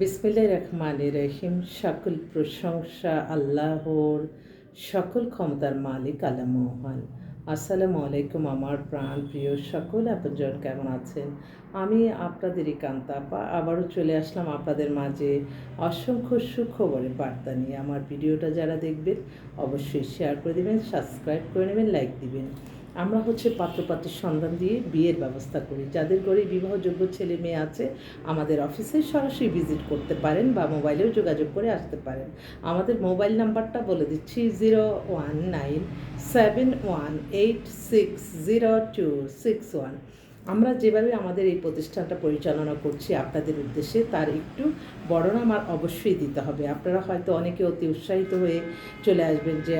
বিসমিল্লাহ রহমান রহিম। সকল প্রশংসা আল্লাহর, সকল ক্ষমতার মালিক আল্লাহ মোহন। আসসালামু আলাইকুম আমার প্রাণ প্রিয় সকল আপনজন, কেমন আছেন? আমি আপনাদেরই কান্তাপা আবারও চলে আসলাম আপনাদের মাঝে অসংখ্য সুখবরের বার্তা নিয়ে। আমার ভিডিওটা যারা দেখবেন, অবশ্যই শেয়ার করে দেবেন সাবস্ক্রাইব করে নেবেন লাইক দিবেন। আমরা হচ্ছে পাত্রপাত্রের সন্ধান দিয়ে বিয়ের ব্যবস্থা করি। যাদের ঘরে বিবাহযোগ্য ছেলে মেয়ে আছে, আমাদের অফিসে সরাসরি ভিজিট করতে পারেন বা মোবাইলেও যোগাযোগ করে আসতে পারেন। আমাদের মোবাইল নাম্বারটা বলে দিচ্ছি zero one nine seven one eight six zero two six one আমরা যেভাবে আমাদের এই প্রতিষ্ঠানটা পরিচালনা করছি আপনাদের উদ্দেশ্যে, তার একটু বর্ণনা আমার অবশ্যই দিতে হবে। আপনারা হয়তো অনেকে অতি উৎসাহিত হয়ে চলে আসবেন যে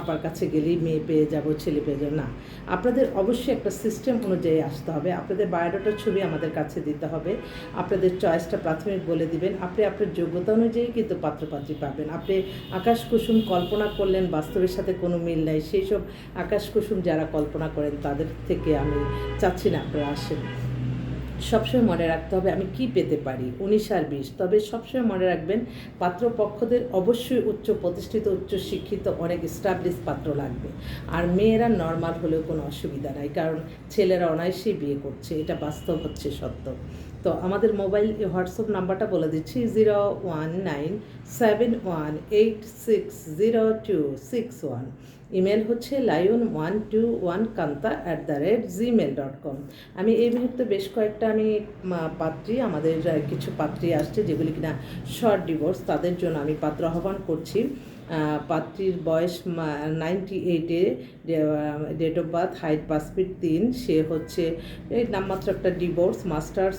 আপার কাছে গেলেই মেয়ে পেয়ে যাব, ছেলে পেয়ে যাব। না, আপনাদের অবশ্যই একটা সিস্টেম অনুযায়ী আসতে হবে। আপনাদের বায়োডাটার ছবি আমাদের কাছে দিতে হবে। আপনাদের চয়েসটা প্রাথমিক বলে দিবেন। আপনি আপনার যোগ্যতা অনুযায়ী কিন্তু পাত্রপাত্রী পাবেন। আপনি আকাশ কুসুম কল্পনা করলেন, বাস্তবের সাথে কোনো মিল নাই। সেই সব আকাশ কুসুম যারা কল্পনা করেন, তাদের থেকে আমি চাচ্ছি না আপনারা আসেন। সবসময় মনে রাখতে হবে আমি কি পেতে পারি, উনিশ আর বিশ। তবে সবসময় মনে রাখবেন, পাত্রপক্ষদের অবশ্যই উচ্চ প্রতিষ্ঠিত, উচ্চ শিক্ষিত, অনেক স্টাবলিশ পাত্র লাগবে। আর মেয়েরা নর্মাল হলেও কোনো অসুবিধা নাই, কারণ ছেলেরা অনায়াসেই বিয়ে করছে, এটা বাস্তব হচ্ছে সত্য। তো আমাদের মোবাইল হোয়াটসঅ্যাপ নাম্বারটা বলে দিচ্ছি, zero one nine seven one eight six zero two six one. Email হচ্ছে lion one two one Kanta at the rate Gmail dot com আমি এই মুহূর্তে বেশ কয়েকটা আমি পাত্রী, আমাদের কিছু পাত্রী আসছে যেগুলি কিনা শর্ট ডিভোর্স তাদের জন্য আমি পাত্র আহ্বান করছি। পাত্রীর বয়স নাইনটি এইটে ডেট অফ বার্থ হাইট পাঁচ তিন, সে হচ্ছে এই নামমাত্র একটা divorce masters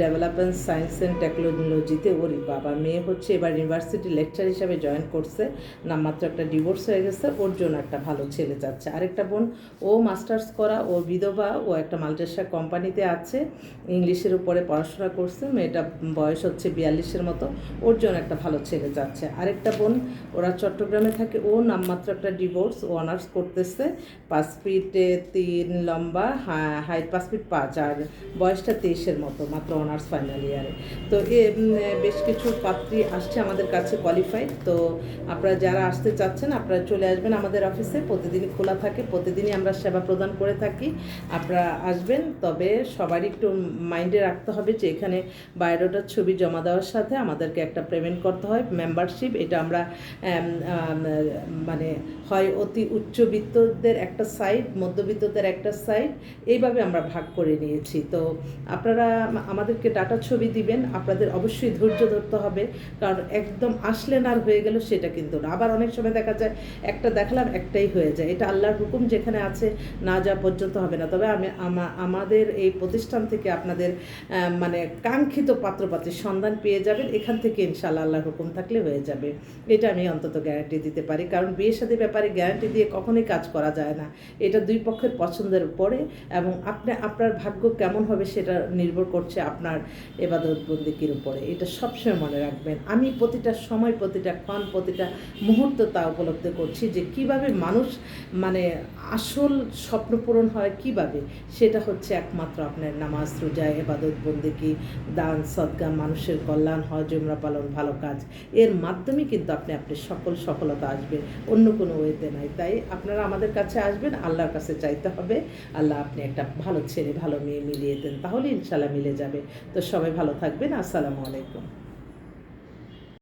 development science and টেকনোলজিতে ওর বাবা। মেয়ে হচ্ছে এবার ইউনিভার্সিটি লেকচার হিসাবে জয়েন করছে, নামমাত্র একটা ডিভোর্স হয়ে গেছে, ওর জন্য একটা ভালো ছেলে যাচ্ছে। আরেকটা বোন, ও মাস্টার্স করা, ও বিধবা, ও একটা মাল্টেশা কোম্পানিতে আছে, ইংলিশের উপরে পড়াশোনা করছে, মেয়েটা বয়স হচ্ছে বিয়াল্লিশের মতো, ওর জন্য একটা ভালো ছেলে যাচ্ছে। আরেকটা বোন, ওরা চট্টগ্রামে থাকে, ও নামমাত্র একটা ডিভোর্স ও অনার্স করতেছে, পাঁচ ফিটে তিন লম্বা হাইট পাঁচ ফিট পাঁচ, আর বয়সটা তেইশের মতো, মাত্র অনার্স ফাইনাল ইয়ারে তো এ বেশ কিছু পাত্রী আসছে আমাদের কাছে কোয়ালিফাইড তো আপনারা যারা আসতে চাচ্ছেন, আপনারা চলে আসবেন আমাদের অফিসে। প্রতিদিনই খোলা থাকে প্রতিদিনই আমরা সেবা প্রদান করে থাকি। আপনারা আসবেন তবে সবারই একটু মাইন্ডে রাখতে হবে যে এখানে বায়োডাটার ছবি জমা দেওয়ার সাথে আমাদেরকে একটা পেমেন্ট করতে হয় মেম্বারশিপ। এটা আমরা আম, আম, মানে হয় অতি উচ্চবিত্তদের একটা সাইড মধ্যবিত্তদের একটা সাইড এইভাবে আমরা ভাগ করে নিয়েছি। তো আপনারা আমাদেরকে ডাটা ছবি দিবেন আপনাদের অবশ্যই ধৈর্য ধরতে হবে। কারণ একদম আসলেন আর হয়ে গেল সেটা কিন্তু না। আবার অনেক সময় দেখা যায় একটা দেখলাম, একটাই হয়ে যায়। এটা আল্লাহর হুকুম যেখানে আছে, না যাওয়া পর্যন্ত হবে না। তবে আমি আমাদের এই প্রতিষ্ঠান থেকে আপনাদের মানে কাঙ্ক্ষিত পাত্রপাত্রীর সন্ধান পেয়ে যাবেন। এখান থেকে ইনশাল্লাহ আল্লাহর হুকুম থাকলে হয়ে যাবে। এটা আমি অন্তত গ্যারান্টি দিতে পারি। কারণ বিয়ে সাথে ব্যাপারে গ্যারান্টি দিয়ে কখনোই কাজ করা যায় না। এটা দুই পক্ষের পছন্দের উপরে এবং আপনি, আপনার ভাগ্য কেমন হবে সেটা নির্ভর করছে আপনার এবাদত বন্দিকির উপরে। এটা সবসময় মনে রাখবেন। আমি প্রতিটা সময়, প্রতিটা ক্ষণ, প্রতিটা মুহূর্ত তা উপলব্ধি করছি যে কীভাবে মানুষ মানে আসল স্বপ্ন পূরণ হয় কীভাবে, সেটা হচ্ছে একমাত্র আপনার নামাজ, রোজা এবাদত বন্দিকি দান, সদ্গা, মানুষের কল্যাণ হজ উমরা পালন, ভালো কাজ। এর মাধ্যমে কিন্তু আপনি আপনি সকল সফলতা আসবে, অন্য কোনো ওয়েতে নাই। তাই আপনারা আমাদের কাছে আসবেন, আল্লাহর কাছে চাইতে হবে। আল্লাহ আপনি একটা ভালো ছেলে, ভালো মেয়ে মিলিয়ে দেন, তাহলে ইনশাল্লাহ মিলে যাবে। তো সবাই ভালো থাকবেন। আসসালামু আলাইকুম।